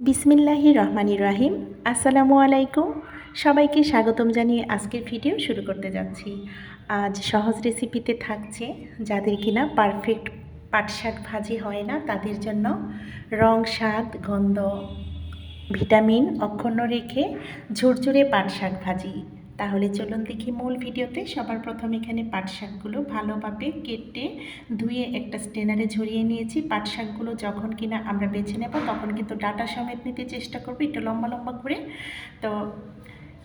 বিসমিল্লাহি রহমানির রাহিম। আসসালামু আলাইকুম। সবাইকে স্বাগতম জানিয়ে আজকের ভিডিও শুরু করতে যাচ্ছি। আজ সহজ রেসিপিতে থাকছে যাদের কিনা পারফেক্ট পাট শাক ভাজি হয় না, তাদের জন্য রং, স্বাদ, গন্ধ, ভিটামিন অক্ষুণ্ণ রেখে ঝুরঝুরে পাট শাক ভাজি। তাহলে চলুন দেখি মূল ভিডিওতে। সবার প্রথম এখানে পাট শাকগুলো ভালোভাবে কেটে ধুয়ে একটা স্টেনারে ঝরিয়ে নিয়েছি। পাট শাকগুলো যখন কিনা আমরা বেছে নেব, তখন কিন্তু ডাটা সমেত নিতে চেষ্টা করব একটু লম্বা লম্বা করে। তো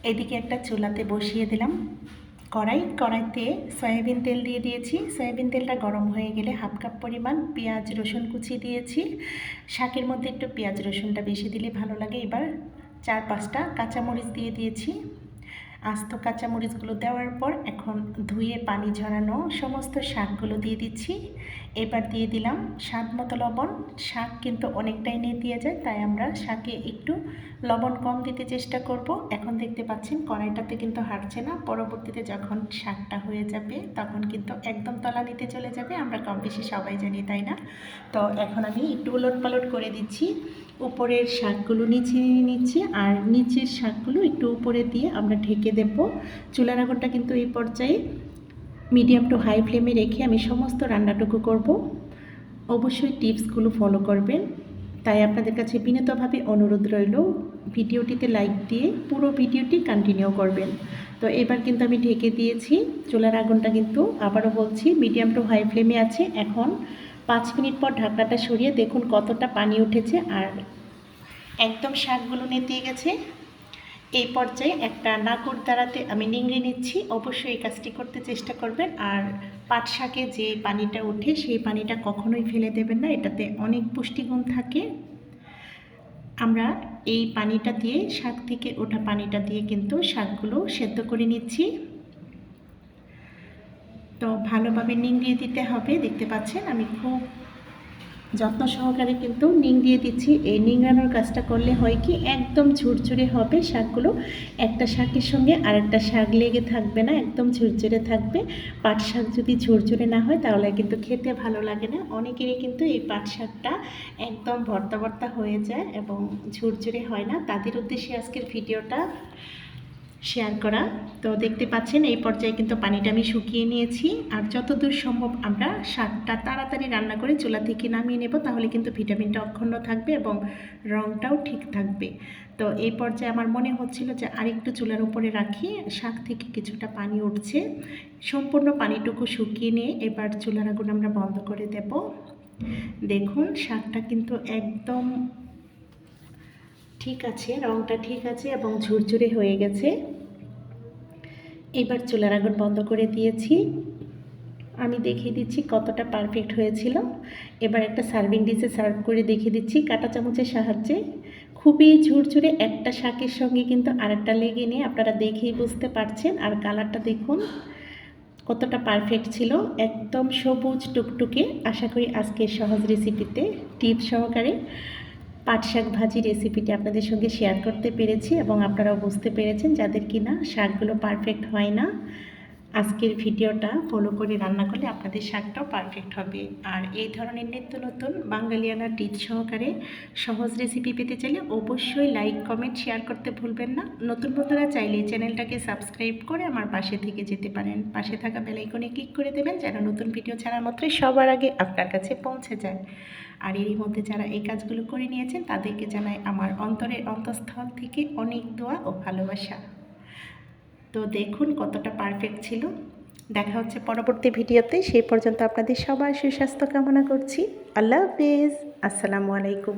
এদিকে একটা চুলাতে বসিয়ে দিলাম। কড়াই, কড়াইতে সয়াবিন তেল দিয়ে দিয়েছি। সয়াবিন তেলটা গরম হয়ে গেলে হাফ কাপ পরিমাণ পেঁয়াজ, রসুন কুচি দিয়েছি। শাকের মধ্যে একটু পেঁয়াজ, রসুনটা বেশি দিলে ভালো লাগে। এবার চার পাঁচটা কাঁচামরিচ দিয়ে দিয়েছি। আস্ত কাঁচামরিচগুলো দেওয়ার পর এখন ধুয়ে পানি ঝরানো সমস্ত শাকগুলো দিয়ে দিচ্ছি। এবার দিয়ে দিলাম স্বাদ মতো লবণ। শাক কিন্তু অনেকটাই নিয়ে দিয়ে যায়, তাই আমরা শাকে একটু লবণ কম দিতে চেষ্টা করব। এখন দেখতে পাচ্ছেন কড়াইটাতে কিন্তু হাঁটছে না। পরবর্তীতে যখন শাকটা হয়ে যাবে তখন কিন্তু একদম তলা নিতে চলে যাবে। আমরা কম বেশি সবাই জানি, তাই না? তো এখন আমি একটু উলট পালট করে দিচ্ছি। উপরের শাকগুলো নিচে নিচ্ছি আর নিচের শাকগুলো একটু উপরে দিয়ে আমরা ঢেকে দেব। চুলার আগুনটা কিন্তু এই পর্যায়ে মিডিয়াম টু হাই ফ্লেমে রেখে আমি সমস্ত রান্নাটুকু করব। অবশ্যই টিপসগুলো ফলো করবেন। তাই আপনাদের কাছে বিনীতভাবে অনুরোধ রইল, ভিডিওটিতে লাইক দিয়ে পুরো ভিডিওটি কন্টিনিউ করবেন। তো এবার কিন্তু আমি ঢেকে দিয়েছি। চুলার আগুনটা কিন্তু আবারও বলছি মিডিয়াম টু হাই ফ্লেমে আছে। এখন পাঁচ মিনিট পর ঢাকনাটা সরিয়ে দেখুন কতটা পানি উঠেছে। আর একদম শাকগুলো নেতিয়ে গেছে। এই পর্যায়ে একটা নাকুর দ্বারাতে আমি নিংড়ে নিচ্ছি। অবশ্যই এই কাজটি করতে চেষ্টা করবেন। আর পাট শাকে যে পানিটা ওঠে, সেই পানিটা কখনোই ফেলে দেবেন না। এটাতে অনেক পুষ্টিগুণ থাকে। আমরা এই পানিটা দিয়ে, শাক থেকে ওঠা পানিটা দিয়ে কিন্তু শাকগুলো সেদ্ধ করে নিচ্ছি। তো ভালোভাবে নিংড়িয়ে দিতে হবে। দেখতে পাচ্ছেন, আমি খুব যত্ন সহকারে কিন্তু নিং দিয়ে দিচ্ছি। এই নিংড়ানোর কাজটা করলে হয় কি, একদম ঝুরঝুরে হবে শাকগুলো। একটা শাকের সঙ্গে আরেকটা শাক লেগে থাকবে না, একদম ঝুরঝুরে থাকবে। পাট শাক যদি ঝুরঝুরে না হয় তাহলে কিন্তু খেতে ভালো লাগে না। অনেকেরই কিন্তু এই পাট শাকটা একদম ভর্তা ভর্তা হয়ে যায় এবং ঝুরঝুরে হয় না। তাদের উদ্দেশ্যে আজকের ভিডিওটা শেয়ার করা। তো দেখতে পাচ্ছেন, এই পর্যায়ে কিন্তু পানিটা আমি শুকিয়ে নিয়েছি। আর যতদূর সম্ভব আমরা শাকটা তাড়াতাড়ি রান্না করে চুলা থেকে নামিয়ে নেব, তাহলে কিন্তু ভিটামিনটা অক্ষুণ্ণ থাকবে এবং রঙটাও ঠিক থাকবে। তো এই পর্যায়ে আমার মনে হচ্ছিল যে আরেকটু চুলার উপরে রাখি, শাক থেকে কিছুটা পানি উঠছে। সম্পূর্ণ পানিটুকু শুকিয়ে নিয়ে এবার চুলার আগুন আমরা বন্ধ করে দেব। দেখুন, শাকটা কিন্তু একদম ঠিক আছে রঙটা ঠিক আছে এবং ঝুরঝুরে হয়ে গেছে। এবার চুলার আগুন বন্ধ করে দিয়েছি। আমি দেখিয়ে দিচ্ছি কতটা পারফেক্ট হয়েছিল। এবার একটা সার্ভিং ডিশে সার্ভ করে দেখিয়ে দিচ্ছি কাঁটা চামচের সাহায্যে। খুবই ঝুরঝুরে একটা শাকের সঙ্গে কিন্তু আরেকটা লেগে নিয়ে আপনারা দেখেই বুঝতে পারছেন। আর কালারটা দেখুন, কতটা পারফেক্ট ছিল। একদম সবুজ টুকটুকে। আশা করি আজকের সহজ রেসিপিতে টিপ সহকারে পাট শাক ভাজি রেসিপিটি আপনাদের সঙ্গে শেয়ার করতে পেরেছি এবং আপনারাও বুঝতে পেরেছেন যাদের কি না শাকগুলো পারফেক্ট হয় না। আজকের ভিডিওটা ফলো করে রান্না করলে আপনাদের শাকটাও পারফেক্ট হবে। আর এই ধরনের নিত্য নতুন বাঙালিয়ানা টিপ সহকারে সহজ রেসিপি পেতে চাইলে অবশ্যই লাইক কমেন্ট শেয়ার করতে ভুলবেন না। নতুন বন্ধুরা চাইলে চ্যানেলটাকে সাবস্ক্রাইব করে আমার পাশে থেকে যেতে পারেন। পাশে থাকা বেলাইকনে ক্লিক করে দেবেন যেন নতুন ভিডিও ছাড়ার মাত্রই সবার আগে আপনার কাছে পৌঁছে যায়। আর এরই মধ্যে যারা এই কাজগুলো করে নিয়েছেন তাদেরকে জানাই আমার অন্তরের অন্তঃস্থল থেকে অনেক দোয়া ও ভালোবাসা। তো দেখুন কতটা পারফেক্ট ছিল। দেখা হচ্ছে পরবর্তী ভিডিওতে। সেই পর্যন্ত আপনাদের সবার সুস্বাস্থ্য কামনা করছি। আল্লাহ হাফিজ। আসসালামু আলাইকুম।